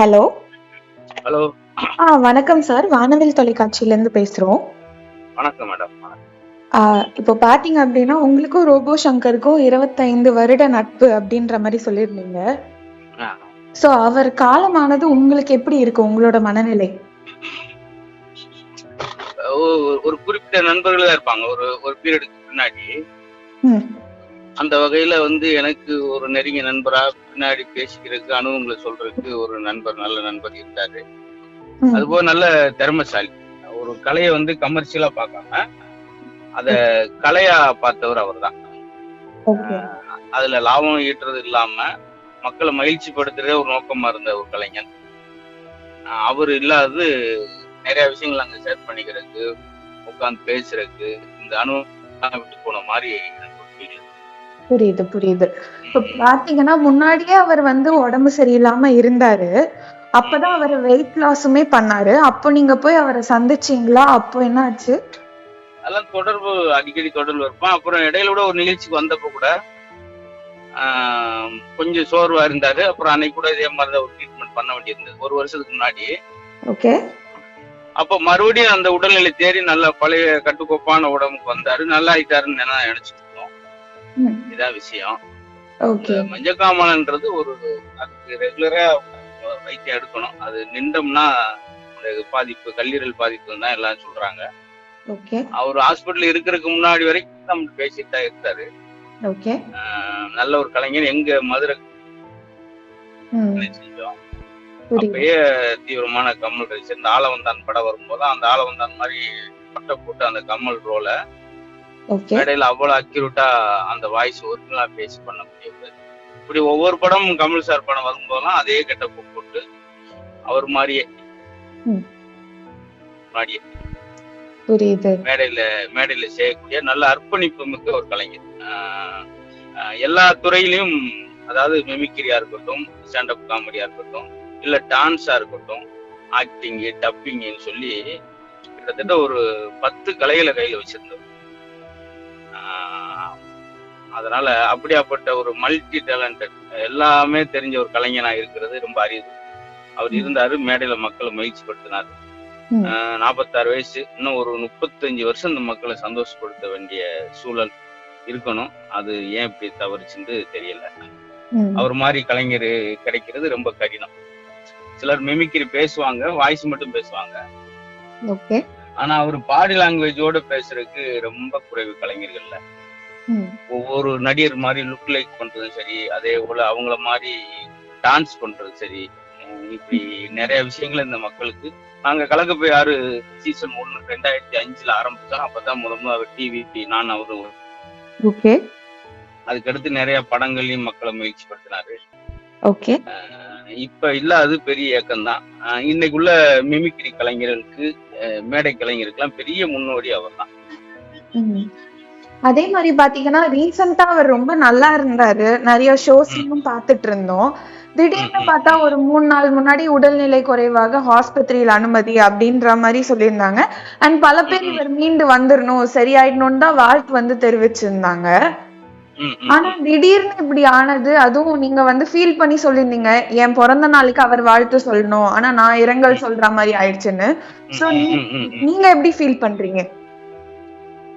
Hello? Hello. ஆ வணக்கம் sir. வானவில் தொலைக்காட்சியிலேருந்து பேசுகிறோம் வணக்கம் மேடம். இப்போ பார்த்தீங்க அப்படின்னா உங்களுக்கும் ரோபோ சங்கருக்கும் இருபத்தைந்து வருட நட்பு அப்படின்ற மாதிரி சொல்லியிருந்தீங்க. ஸோ அவர் காலமானது உங்களுக்கு எப்படி இருக்கு உங்களோட மனநிலை? ஒரு குறிப்பிட்ட நண்பர்கள் இருப்பாங்க. ஒரு ஒரு பீரியடுக்கு பின்னாடி. ம். அந்த வகையில வந்து எனக்கு ஒரு நெருங்கிய நண்பரா பின்னாடி பேசிக்கிறதுக்கு அனுபவங்களை சொல்றதுக்கு ஒரு நண்பர் நல்ல நண்பர் இருந்தாரு. அதுபோக நல்ல திறமைசாலி. ஒரு கலையை வந்து கமர்ஷியலா பார்க்காம அத கலையா பார்த்தவர் அவர்தான். ஓகே. அதுல லாபம் ஈட்டுறது இல்லாம மக்களை மகிழ்ச்சி படுத்துறதே ஒரு நோக்கமா இருந்த ஒரு கலைஞன். அவர் இல்லாதது நிறைய விஷயங்கள் அங்க ஷேர் பண்ணிக்கிறதுக்கு உட்காந்து பேசுறதுக்கு இந்த அனுபவம் விட்டு போன மாதிரி எனக்கு ஒரு feel. புரியுது புரியுது. இப்போ பார்த்தீங்கன்னா முன்னாடியே அவர் வந்து உடம்பு சரியில்லாம இருந்தாரு. அப்பதான் அவர் வெயிட் லாஸுமே பண்ணாரு. அப்போ நீங்க போய் அவரை சந்திச்சீங்களா? அப்போ என்ன ஆச்சு அதெல்லாம் தொடர்பு அடிக்கடி தொடர்பு இருப்பான் அப்புறம் இடையில கூட ஒரு நிகழ்ச்சிக்கு வந்தப்போ கூட கொஞ்சம் சோர்வா இருந்தாரு. அப்புறம் அன்னைக்கு கூட இதே மாதிரி தான் ஒரு ட்ரீட்மெண்ட் பண்ண வேண்டியிருந்தது. ஒரு வருஷத்துக்கு முன்னாடி. ஓகே. அப்ப மறுபடியும் அந்த உடல்நிலை தேறி நல்ல பழைய கட்டுக்கோப்பான உடம்புக்கு வந்தாரு. நல்லா ஆயிட்டாருன்னு நான் நினைச்சிட்டு இருந்தோம் ம் இதான் விஷயம். மஞ்சக்காமலன்றது ஒரு அதுக்கு ரெகுலரா வைத்தியம் எடுக்கணும். அது நின்றோம்னா பாதிப்பு கல்லீரல் பாதிப்பு தான் எல்லாம் சொல்றாங்க. அவர் ஹாஸ்பிட்டல் இருக்கிறதுக்கு முன்னாடி வரைக்கும் நம்ம பேசிட்டு தான் ஆஹ் நல்ல ஒரு கலைஞர். எங்க மதுரை செஞ்சோம். அப்பயே தீவிரமான கம்மல் ரசிச்சு இந்த ஆலவந்தான் படம் வரும்போது அந்த ஆலவந்தான் மாதிரி பட்டை போட்டு அந்த கம்மல் ரோல மேடையில அவ்வளவு அக்யூரேட்டா அந்த வாய்ஸ் ஒரிஜினலா பேசி பண்ண முடியாது இப்படி ஒவ்வொரு படமும் கமல் சார் படம் வரும்போதெல்லாம் அதே கெட்டப்பு போட்டு அவர் மாதிரியே. ம். மாதிரியே. புரியுது. மேடையில மேடையில செய்யக்கூடிய நல்ல அர்ப்பணிப்பு மிக்க ஒரு கலைஞர். எல்லா துறையிலும் அதாவது மிமிக்கிரியா இருக்கட்டும் ஸ்டாண்டப் காமெடியா இருக்கட்டும் இல்ல டான்ஸா இருக்கட்டும் ஆக்டிங் டப்பிங்னு சொல்லி கிட்டத்தட்ட ஒரு பத்து கலைகளை கையில வச்சிருந்தவர். அதனால அப்படியாப்பட்ட ஒரு மல்டி டேலண்டட் எல்லாமே தெரிஞ்ச ஒரு கலைஞனா இருக்கிறது ரொம்ப அரிது. அவர் இருந்தாரு மேடையில மக்களை மகிழ்ச்சி படுத்தினார். நாற்பத்தாறு வயசு இன்னும் ஒரு முப்பத்தஞ்சு வருஷம் இந்த மக்களை சந்தோஷப்படுத்த வேண்டிய சூழல் இருக்கணும். அது ஏன் இப்படி தவறுச்சுன்னு தெரியல. அவர் மாதிரி கலைஞர் கிடைக்கிறது ரொம்ப கடினம். சிலர் மிமிக்ரி பேசுவாங்க வாய்ஸ் மட்டும் பேசுவாங்க. ஆனா அவர் பாடி லாங்குவேஜோட பேசுறதுக்கு ரொம்ப குறைவு கலைஞர்கள்ல. ஒவ்வொரு நடிகர் மாதிரி லுக் லைக் பண்றதும் சரி அதே போல அவங்கள மாதிரி டான்ஸ் பண்றது சரி. இப்படி நிறைய விஷயங்கள் இந்த மக்களுக்கு. நாங்க கலக்கப்ப யாரு சீசன் ஒன்னு ரெண்டாயிரத்தி அஞ்சுல ஆரம்பிச்சோம். அப்பதான் முத முதல்ல டிவி நான் அவரு. ஓகே அதுக்கடுத்து நிறைய படங்கள்லயும் மக்களை முயற்சி படுத்தினாரு. ஓகே இப்ப இல்ல அது பெரிய இயக்கம் தான். இன்னைக்குள்ள மிமிக்ரி கலைஞர்களுக்கு மேடை கலைஞருக்கெல்லாம் பெரிய முன்னோடி அவர் தான். அதே மாதிரி பாத்தீங்கன்னா ரீசெண்டா அவர் ரொம்ப நல்லா இருந்தாரு. நிறைய ஷோஸ்லயும் பார்த்துட்டு இருந்தோம் திடீர்னு. பார்த்தா ஒரு மூணு நாள் முன்னாடி உடல்நிலை குறைவாக ஆஸ்பத்திரியில் அனுமதி அப்படின்ற மாதிரி சொல்லியிருந்தாங்க. அண்ட் பல பேர். இவர் மீண்டு வந்துடணும் சரியாயிடணும்னு தான் வாழ்த்து வந்து தெரிவிச்சிருந்தாங்க. ஆனா திடீர்னு இப்படி ஆனது அதுவும் நீங்க வந்து ஃபீல் பண்ணி சொல்லியிருந்தீங்க. என் பிறந்த நாளுக்கு அவர் வாழ்த்து சொல்லணும். ஆனா நான் இரங்கல் சொல்ற மாதிரி ஆயிடுச்சுன்னு. ம். நீங்க எப்படி ஃபீல் பண்றீங்க?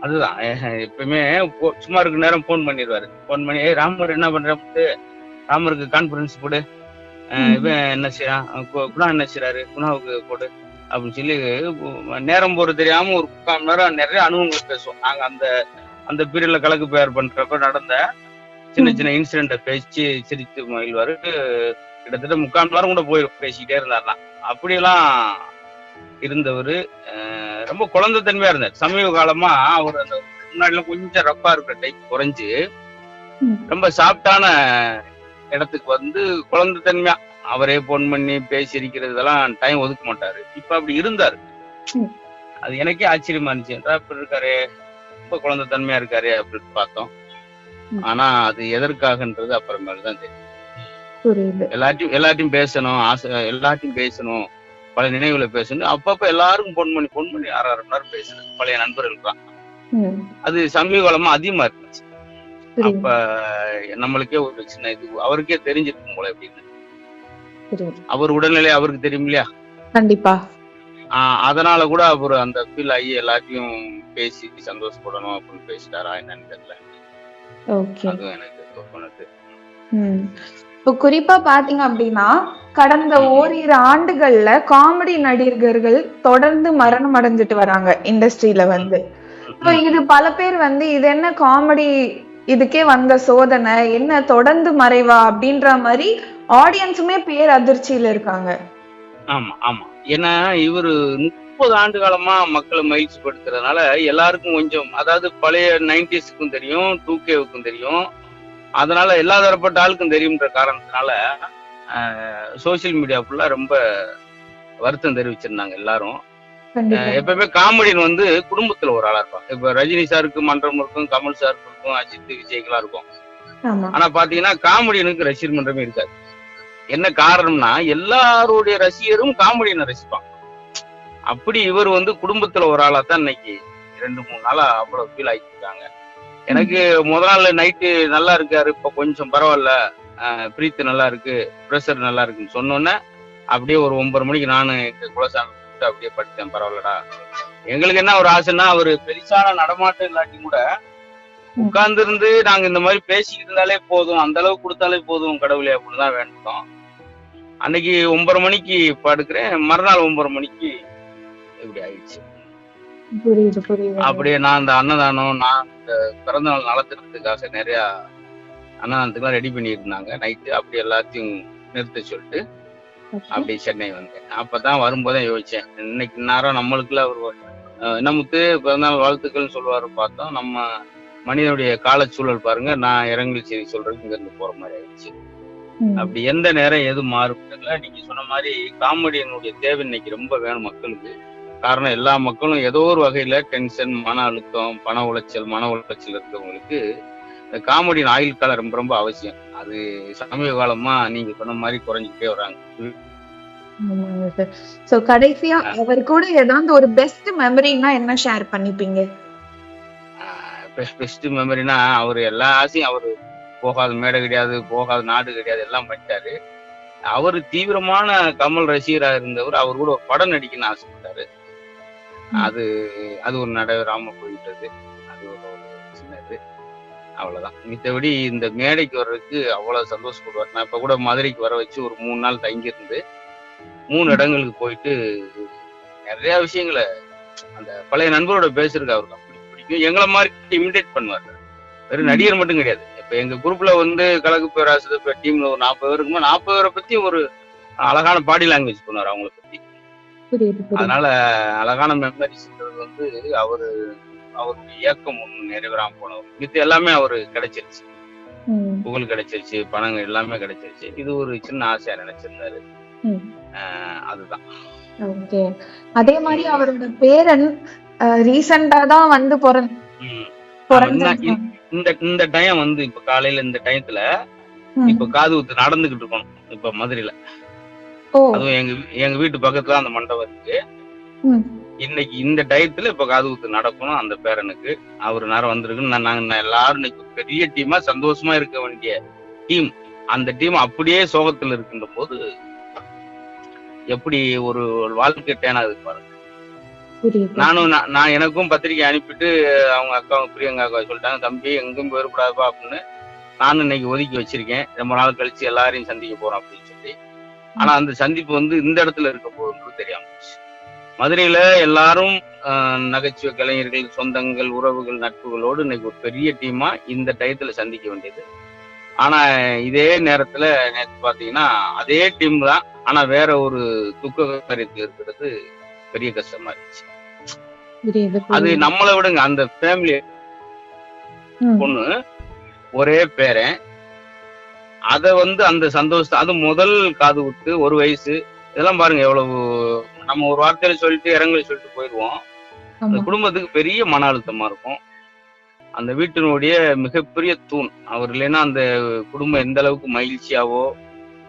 அதுதான். எப்பயுமே போ- சும்மா இருக்க நேரம் ஃபோன் பண்ணிடுவாரு ஃபோன் பண்ணி "ஏய், ராமர் என்ன பண்ற? ராமருக்கு கான்ஃபரன்ஸ் போடு. இவன் என்ன செய்யறான் குணா என்ன செய்யறாரு குணாவுக்கு போடு. அப்படின்னு சொல்லி நேரம் போறது தெரியாம ஒரு முக்கால் மணி நேரம் நிறைய அனுபவங்கள் பேசுவோம். நாங்க அந்த அந்த பீரியட்ல கலக்கு பேர் பண்றப்ப நடந்த சின்ன. சின்ன இன்சிடென்ட பேசி சிரித்து மகிழ்வாரு. கிட்டத்தட்ட முக்கால் நேரம் கூட போய் பேசிக்கிட்டே இருந்தாருலாம். அப்படியெல்லாம் இருந்தவர் ரொம்ப குழந்தைத்தன்மையா இருந்தார். சமீப காலமா அவர் அந்த முன்னாடிலாம் கொஞ்சம் ரப்பா இருக்கிற டைப் குறைஞ்சு. ரொம்ப சாஃப்டான இடத்துக்கு வந்து குழந்தைத்தன்மையா அவரே போன் பண்ணி பேசி இருக்கிறது இதெல்லாம் டைம் ஒதுக்க மாட்டாரு. இப்ப அப்படி இருந்தாரு. அது எனக்கே ஆச்சரியமா இருந்துச்சு. என்னடா இப்படி இருக்காரு? ரொம்ப குழந்தைத்தன்மையா இருக்காரு அப்படின்னு பார்த்தோம். ஆனா அது எதற்காகன்றது அப்புறமேல தான் தெரியும். எல்லாத்தையும் எல்லாத்தையும் பேசணும் ஆசை எல்லாத்தையும் பேசணும். பல நினைவுகளை பேசணும் அப்பப்ப எல்லாருக்கும் ஃபோன் பண்ணி ஃபோன் பண்ணி அரை அரை மணி நேரம் பேசுறது? பழைய நண்பர்கள் தான். அது சமீப காலமா அதிகமா இருந்துச்சு. அப்ப நம்மளுக்கே ஒரு சின்ன இது அவருக்கே தெரிஞ்சிருக்கும் போல அப்படின்னு அவர் உடல்நிலை அவருக்கு தெரியும் இல்லையா? கண்டிப்பா. ஆஹ் அதனால கூட அவர் அந்த ஃபீல் ஆகி எல்லாத்தையும் பேசி சந்தோஷப்படணும் அப்படின்னு பேசிட்டாரா என்னன்னு தெரியல. அதுவும் எனக்கு தோணுது. இப்போ குறிப்பா பாத்தீங்க அப்படின்னா கடந்த ஓரிரு ஆண்டுகள்ல காமெடி நடிகர்கள் தொடர்ந்து மரணம் அடைஞ்சிட்டு வராங்க இண்டஸ்ட்ரியில வந்து. இப்போ இது பல பேர் வந்து இது என்ன காமெடி இதுக்கே வந்த சோதனை என்ன தொடர்ந்து மறைவா அப்படின்ற மாதிரி ஆடியன்ஸுமே பேர் அதிர்ச்சியில இருக்காங்க. ஆமா ஆமா. ஏன்னா இவரு முப்பது ஆண்டு காலமா மக்களை மகிழ்ச்சி படுத்துறதுனால எல்லாருக்கும் கொஞ்சம் அதாவது பழைய நைன்டிஸ்க்கும் தெரியும் டூ கேவுக்கும் தெரியும். அதனால எல்லா தரப்பட்ட ஆளுக்கும் தெரியுன்ற காரணத்தினால சோசியல் மீடியா ஃபுல்லா ரொம்ப வருத்தம் தெரிவிச்சிருந்தாங்க எல்லாரும். எப்பவுமே காமெடியன் வந்து குடும்பத்துல ஒரு ஆளா இருப்பாங்க இப்ப ரஜினி சாருக்கு மன்றம் இருக்கும் கமல் சாருக்கு இருக்கும் அஜித் விஜய்க்கெல்லாம் இருக்கும். ஆனா பாத்தீங்கன்னா காமெடியனுக்கு ரசிகர் மன்றமே இருக்காது. என்ன காரணம்னா எல்லாருடைய ரசிகரும் காமெடியனை ரசிப்பாங்க. அப்படி இவர் வந்து குடும்பத்துல ஒரு ஆளா தான் இன்னைக்கு ரெண்டு மூணு நாளா அவ்வளவு ஃபீல் ஆகிருக்காங்க எனக்கு முத நாள் நைட்டு நல்லா இருக்காரு. இப்ப கொஞ்சம் பரவாயில்ல. அஹ் பிரீத்து நல்லா இருக்கு ப்ரெஷர் நல்லா இருக்குன்னு சொன்னோன்னே அப்படியே ஒரு ஒன்பது மணிக்கு நானு எங்க குலசாமி கூப்பிட்டு அப்படியே படுத்தேன். பரவாயில்லடா. எங்களுக்கு என்ன ஒரு ஆசைன்னா அவர் பெருசான நடமாட்டம் இல்லாட்டி கூட உட்கார்ந்து இருந்து நாங்க இந்த மாதிரி பேசிக்கிட்டு இருந்தாலே போதும். அந்த அளவுக்கு கொடுத்தாலே போதும் கடவுளே அப்படின்னு தான் வேண்டும் அன்னைக்கு ஒன்பது மணிக்கு படுக்கிறேன். மறுநாள் ஒன்பது மணிக்கு இப்படி ஆயிடுச்சு. அப்படியே நான் இந்த அன்னதானம் நான் இந்த பிறந்த நாள் நடத்துறதுக்காக நிறைய அன்னதானத்துக்குலாம் ரெடி பண்ணிட்டு இருந்தாங்க நைட்டு அப்படி எல்லாத்தையும் நிறுத்த சொல்லிட்டு. அப்படி சென்னை வந்தேன். அப்பதான் வரும்போதே யோசிச்சேன் இன்னைக்கு நேரம் நம்மளுக்குள்ள ஒரு முத்து பிறந்தநாள் வாழ்த்துக்கள்னு சொல்லுவாரு பார்த்தோம். நம்ம மனிதனுடைய காலச்சூழல் பாருங்க நான் இறங்கல் செய்தி சொல்றதுக்கு இங்க இருந்து போற மாதிரி ஆயிடுச்சு. அப்படி எந்த நேரம் எது மாறும் தெரியல நீங்க சொன்ன மாதிரி காமெடியனுடைய தேவை இன்னைக்கு ரொம்ப வேணும் மக்களுக்கு. காரணம் எல்லா மக்களும் ஏதோ ஒரு வகையில டென்ஷன் மன அழுத்தம் பண உளைச்சல் மன உளைச்சல் இருக்கிறவங்களுக்கு இந்த காமெடியின் ஆயுள் காலம் ரொம்ப ரொம்ப அவசியம். அது சமீப காலமா நீங்க சொன்ன மாதிரி குறைஞ்சிட்டே வராங்க. சார் சோ கடைசியா அவர் கூட ஏதாவது ஒரு பெஸ்ட் மெமரினா என்ன ஷேர் பண்ணிப்பீங்க? பெஸ்ட் மெமரினா அவர் எல்லா ஆசையும் அவரு போகாத மேடை கிடையாது போகாத நாடு கிடையாது எல்லாம் பண்ணிட்டாரு. அவர் தீவிரமான கமல் ரசிகரா இருந்தவர் அவர் கூட ஒரு படம் நடிக்கணும்னு ஆசைப்பட்டாரு. அது அது ஒரு நடைபெறாம போயிட்டது அது ஒரு சின்னது அவ்வளவுதான். மித்தபடி இந்த மேடைக்கு வர்றதுக்கு அவ்வளவு சந்தோஷப்படுவார். நான் இப்ப கூட மதுரைக்கு வர வச்சு ஒரு மூணு நாள் தங்கியிருந்து மூணு இடங்களுக்கு போயிட்டு நிறைய விஷயங்களை அந்த பழைய நண்பரோட பேசுறதுக்கு அவருக்கு பிடிக்கும். எங்களை மாதிரி இமிடேட் பண்ணுவார். வெறும் நடிகர் மட்டும் கிடையாது. இப்ப எங்க குரூப்ல வந்து கலகு பேராசிரியர் டீம்ல ஒரு நாற்பது பேர் இருக்கும்போது நாற்பது பேரை பத்தி ஒரு அழகான பாடி லாங்குவேஜ் பண்ணுவார் அவங்கள பத்தி. அதனால அழகான மெமரிஸ்ன்றது வந்து அவரு அவருடைய இயக்கம் ஒண்ணு நிறைவேறாம போனவர். மித்த எல்லாமே அவரு கிடைச்சிருச்சு. ம், புகழ் கிடைச்சிருச்சு பணங்கள் எல்லாமே கிடைச்சிருச்சு. இது ஒரு சின்ன ஆசையா நினைச்சிருந்தாரு. அதுதான். ஓகே. அதே மாதிரி அவரோட பேரன் ரீசெண்டா தான் வந்து பிறந்த. இந்த இந்த டைம் வந்து இப்ப காலையில இந்த டயத்துல ம். இப்ப காது ஊத்து நடந்துகிட்டு இருக்கணும் இப்ப மதுரையில. அதுவும் எங்க எங்க வீட்டு பக்கத்துல அந்த மண்டபம் இருக்கு. இன்னைக்கு இந்த டயத்துல இப்ப காது ஊத்து நடக்கணும் அந்த பேரனுக்கு. அவர் நேரம் வந்திருக்குன்னு நாங்க எல்லாரும் இன்னைக்கு பெரிய டீமா சந்தோஷமா இருக்க வேண்டிய டீம். அந்த டீம் அப்படியே சோகத்துல இருக்கின்ற போது எப்படி ஒரு வாழ்க்கை டேனாது பாருங்க. நானும் நான் எனக்கும் பத்திரிக்கை அனுப்பிட்டு அவங்க அக்கா பிரியங்கா அக்கா சொல்லிட்டாங்க தம்பி எங்கும் போயிடக்கூடாதுப்பா அப்படின்னு. நானும் இன்னைக்கு ஒதுக்கி வச்சிருக்கேன். ரொம்ப நாள் கழிச்சு எல்லாரையும் சந்திக்க போறோம் அப்படின்னு. ஆனா அந்த சந்திப்பு வந்து இந்த இடத்துல இருக்க போகுதுன்றது தெரியாம மதுரையில எல்லாரும் நகைச்சுவை கலைஞர்கள் சொந்தங்கள் உறவுகள் நட்புகளோடு இன்னைக்கு ஒரு பெரிய டீமா இந்த டயத்துல சந்திக்க வேண்டியது. ஆனா இதே நேரத்துல நேற்று பாத்தீங்கன்னா அதே டீம் தான். ஆனா வேற ஒரு துக்க காரியத்தில் இருக்கிறது பெரிய கஷ்டமா இருந்துச்சு. அது. நம்மளை விடுங்க அந்த ஃபேமிலி பொண்ணு ஒரே பேரன். அத வந்து அந்த சந்தோஷத்தை அது முதல் காது விட்டு ஒரு வயசு. இதெல்லாம் பாருங்க எவ்வளவு நம்ம ஒரு வார்த்தையில சொல்லிட்டு இறங்கல சொல்லிட்டு போயிடுவோம். அந்த. குடும்பத்துக்கு பெரிய மன அழுத்தமா இருக்கும். அந்த வீட்டினுடைய மிகப்பெரிய தூண். அவர் இல்லைன்னா அந்த குடும்பம் எந்த அளவுக்கு மகிழ்ச்சியாவோ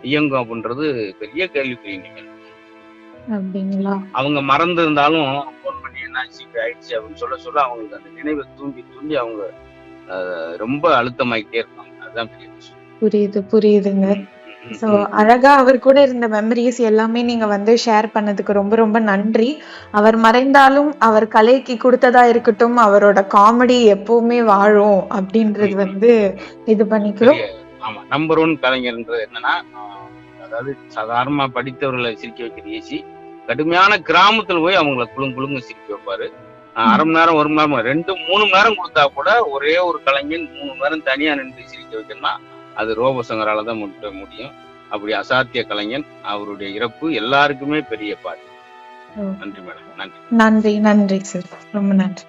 இயங்கும் அப்படின்றது பெரிய கேள்விக்குறி நீங்கள் அவங்க மறந்து இருந்தாலும் ஃபோன் பண்ணி என்னாச்சு ஆயிடுச்சு அப்படின்னு சொல்ல சொல்ல அவங்களுக்கு அந்த நினைவை தூண்டி தூண்டி அவங்க ரொம்ப அழுத்தமாயிட்டே இருப்பாங்க. அதுதான் பெரிய விஷயம். புரியுது புரியுதுங்க. ஸோ ம். அழகா அவர் கூட இருந்த மெமரிஸ் எல்லாமே நீங்க வந்து ஷேர் பண்ணதுக்கு ரொம்ப ரொம்ப நன்றி. அவர் மறைந்தாலும் அவர் கலைக்கு கொடுத்ததா இருக்கட்டும் அவரோட காமெடி எப்பவுமே வாழும் அப்படின்றது வந்து இது பண்ணிக்கிறோம். ஆமா நம்பர் ஒன் கலைஞர்ன்றது என்னன்னா அதாவது சாதாரணமா படித்தவர்களை சிரிக்க வைக்கிற ஏசி கடுமையான கிராமத்துல போய் அவங்கள குழுங்க குழுங்க சிரிக்க வைப்பாரு. அரை மணி நேரம் ஒரு மணி நேரம் ரெண்டு மூணு மணி நேரம் கொடுத்தா கூட ஒரே ஒரு கலைஞன் மூணு மணி நேரம் தனியா நின்று சிரிக்க வைக்கணும்னா அது ரோபசங்கரால தான் முடியும். அப்படி அசாத்திய கலைஞன் அவருடைய இறப்பு எல்லாருக்குமே பெரிய பாட்டு. ம். நன்றி மேடம். நன்றி. நன்றி நன்றி சார். ரொம்ப நன்றி.